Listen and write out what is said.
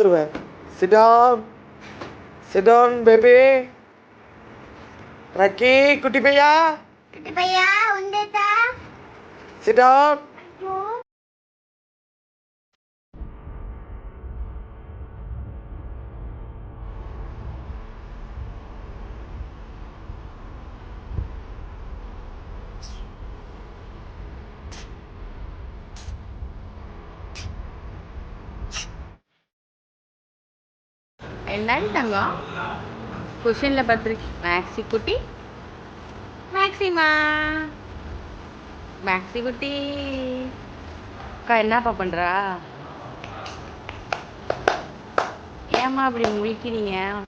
கொடுத்துருவேன். Sit down sit down baby. ரக்கி குட்டி பையா. குட்டி பையா உண்டதா சிடான் என்னன்னு தங்கம்? கொஷினில் பார்த்துருக்கு மேக்ஸி குட்டி. மேக்ஸிமா மேக்ஸி குட்டி. அக்கா என்னப்பா பண்ணுறா ஏம்மா அப்படி முழிக்கிறீங்க?